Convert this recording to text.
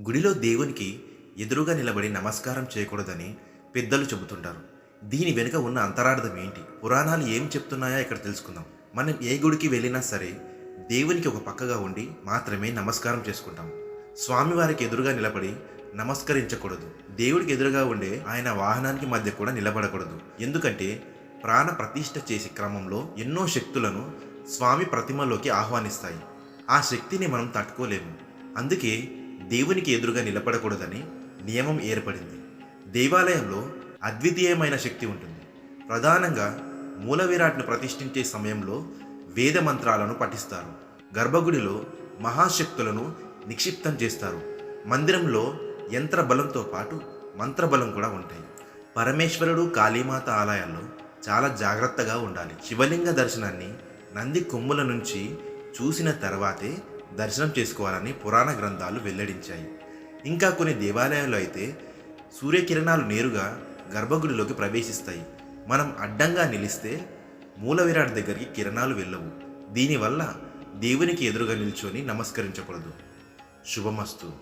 గుడిలో దేవునికి ఎదురుగా నిలబడి నమస్కారం చేయకూడదని పెద్దలు చెబుతుంటారు. దీని వెనుక ఉన్న అంతరార్థం ఏంటి? పురాణాలు ఏం చెప్తున్నాయో ఇక్కడ తెలుసుకుందాం. మనం ఏ గుడికి వెళ్ళినా సరే దేవునికి ఒక పక్కగా ఉండి మాత్రమే నమస్కారం చేసుకుంటాం. స్వామివారికి ఎదురుగా నిలబడి నమస్కరించకూడదు. దేవుడికి ఎదురుగా ఉండే ఆయన వాహనానికి మధ్య కూడా నిలబడకూడదు. ఎందుకంటే ప్రాణ ప్రతిష్ఠ చేసే క్రమంలో ఎన్నో శక్తులను స్వామి ప్రతిమలోకి ఆహ్వానిస్తాయి. ఆ శక్తిని మనం తట్టుకోలేము. అందుకే దేవునికి ఎదురుగా నిలబడకూడదని నియమం ఏర్పడింది. దేవాలయంలో అద్వితీయమైన శక్తి ఉంటుంది. ప్రధానంగా మూల విరాట్ను ప్రతిష్ఠించే సమయంలో వేద మంత్రాలను పఠిస్తారు. గర్భగుడిలో మహాశక్తులను నిక్షిప్తం చేస్తారు. మందిరంలో యంత్ర బలంతో పాటు మంత్రబలం కూడా ఉంటాయి. పరమేశ్వరుడు కాళీమాత ఆలయాల్లో చాలా జాగ్రత్తగా ఉండాలి. శివలింగ దర్శనాన్ని నంది కొమ్ముల నుంచి చూసిన తర్వాతే దర్శనం చేసుకోవాలని పురాణ గ్రంథాలు వెల్లడించాయి. ఇంకా కొన్ని దేవాలయాల్లో అయితే సూర్యకిరణాలు నేరుగా గర్భగుడిలోకి ప్రవేశిస్తాయి. మనం అడ్డంగా నిలిస్తే మూల విరాట్ దగ్గరికి కిరణాలు వెళ్ళవు. దీనివల్ల దేవునికి ఎదురుగా నిల్చొని నమస్కరించకూడదు. శుభమస్తు.